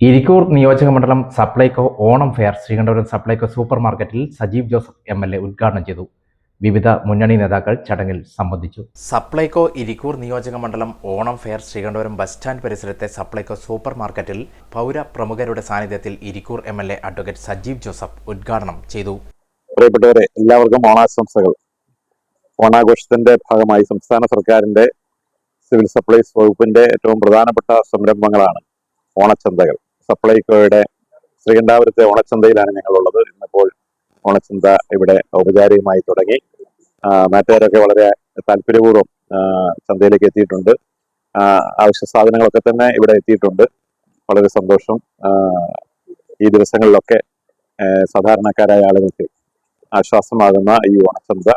ഇരിക്കൂർ നിയോജക മണ്ഡലം Supplyco Onam fair Sreekandapuram Supplyco super മാർക്കറ്റിൽ Sajeev Joseph M L A ഉദ്ഘാടനം ചെയ്തു. വിവിധ മുന്നണി നേതാക്കൾ ചടങ്ങിൽ സംബന്ധിച്ചു. സപ്ലൈകോ ഇരിക്കൂർ നിയോജക മണ്ഡലം Onam fair Sreekandapuram bus stand പരിസരത്തെ സപ്ലൈകോ സൂപ്പർ മാർക്കറ്റിൽ പൗര പ്രമുഖരുടെ സാന്നിധ്യത്തിൽ Irikkur M L A advocate Sajeev Joseph ഉദ്ഘാടനം ചെയ്തു. പ്രിയപ്പെട്ടവരെ എല്ലാവർക്കും ഓണാശംസകൾ. ഓണാഘോഷത്തിന്റെ ഭാഗമായി സംസ്ഥാന സർക്കാരിന്റെ സിവിൽ സപ്ലൈസ് വകുപ്പിന്റെ ഏറ്റവും പ്രധാനപ്പെട്ട സംരംഭങ്ങളാണ് ഓണച്ചന്തകൾ. സപ്ലൈകോയുടെ ശ്രീകണ്ഠാപുരത്തെ ഓണച്ചന്തയിലാണ് ഞങ്ങളുള്ളത്. ഇന്നിപ്പോൾ ഓണച്ചന്ത ഇവിടെ ഔപചാരികമായി തുടങ്ങി. നാട്ടുകാരൊക്കെ വളരെ താല്പര്യപൂർവം ചന്തയിലേക്ക് എത്തിയിട്ടുണ്ട്. ആവശ്യ സാധനങ്ങളൊക്കെ തന്നെ ഇവിടെ എത്തിയിട്ടുണ്ട്. വളരെ സന്തോഷം. ഈ ദിവസങ്ങളിലൊക്കെ സാധാരണക്കാരായ ആളുകൾക്ക് ആശ്വാസമാകുന്ന ഈ ഓണച്ചന്ത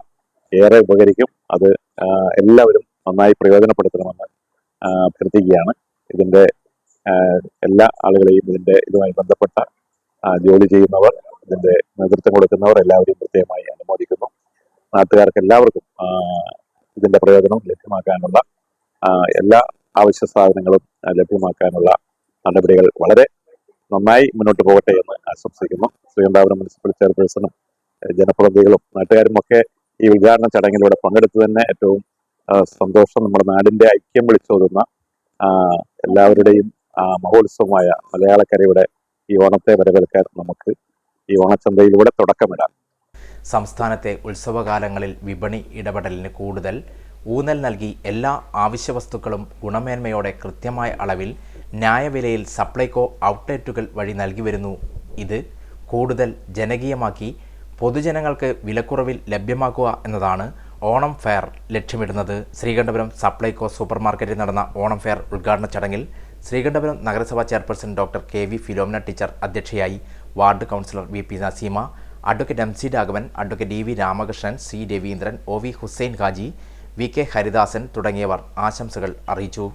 ഏറെ ഉപകരിക്കും. അത് എല്ലാവരും നന്നായി പ്രയോജനപ്പെടുത്തണമെന്ന് അഭ്യർത്ഥിക്കുകയാണ്. ഇതിന്റെ എല്ലാ ആളുകളെയും ഇതിന്റെ ഇതുമായി ബന്ധപ്പെട്ട ജോലി ചെയ്യുന്നവർ ഇതിന്റെ നേതൃത്വം കൊടുക്കുന്നവർ എല്ലാവരെയും പ്രത്യേകമായി അനുമോദിക്കുന്നു. നാട്ടുകാർക്ക് എല്ലാവർക്കും ഇതിന്റെ പ്രയോജനം ലഭ്യമാക്കാനുള്ള എല്ലാ അവശ്യ സാധനങ്ങളും ലഭ്യമാക്കാനുള്ള നടപടികൾ വളരെ നന്നായി മുന്നോട്ട് പോകട്ടെ എന്ന് ആശംസിക്കുന്നു. ശ്രീകണ്ഠാപുരം മുനിസിപ്പൽ ചെയർപേഴ്സണും ജനപ്രതിനിധികളും നാട്ടുകാരും ഒക്കെ ഈ ഉദ്ഘാടന ചടങ്ങിലൂടെ പങ്കെടുത്തു തന്നെ ഏറ്റവും സന്തോഷം നമ്മുടെ നാടിന്റെ ഐക്യം വിളിച്ചോതുന്ന എല്ലാവരുടെയും മഹോത്സവമായ മലയാളക്കരയുടെ ഈ ഓണത്തെ വരവേൽക്കാൻ നമുക്ക് ഈ ഓണച്ചന്തയിലൂടെ തുടക്കമിടാം. സംസ്ഥാനത്തെ ഉത്സവകാലങ്ങളിൽ വിപണി ഇടപെടലിന് കൂടുതൽ ഊന്നൽ നൽകി എല്ലാ ആവശ്യവസ്തുക്കളും ഗുണമേന്മയോടെ കൃത്യമായ അളവിൽ ന്യായവിലയിൽ സപ്ലൈകോ ഔട്ട്ലെറ്റുകൾ വഴി നൽകി വരുന്നു. ഇത് കൂടുതൽ ജനകീയമാക്കി പൊതുജനങ്ങൾക്ക് വിലക്കുറവിൽ ലഭ്യമാക്കുക എന്നതാണ് ഓണം ഫെയർ ലക്ഷ്യമിടുന്നത്. ശ്രീകണ്ഠപുരം സപ്ലൈകോ സൂപ്പർ മാർക്കറ്റിൽ നടന്ന ഓണം ഫെയർ ഉദ്ഘാടന ചടങ്ങിൽ ശ്രീകണ്ഠപുരം നഗരസഭാ chairperson doctor K V Philomina teacher അധ്യക്ഷയായി ward councillor V P Naseema advocate M C Raghavan advocate D V Ramakrishnan C Raveendran O V Hussain Haji V K Haridasan തുടങ്ങിയവർ ആശംസകൾ അറിയിച്ചു.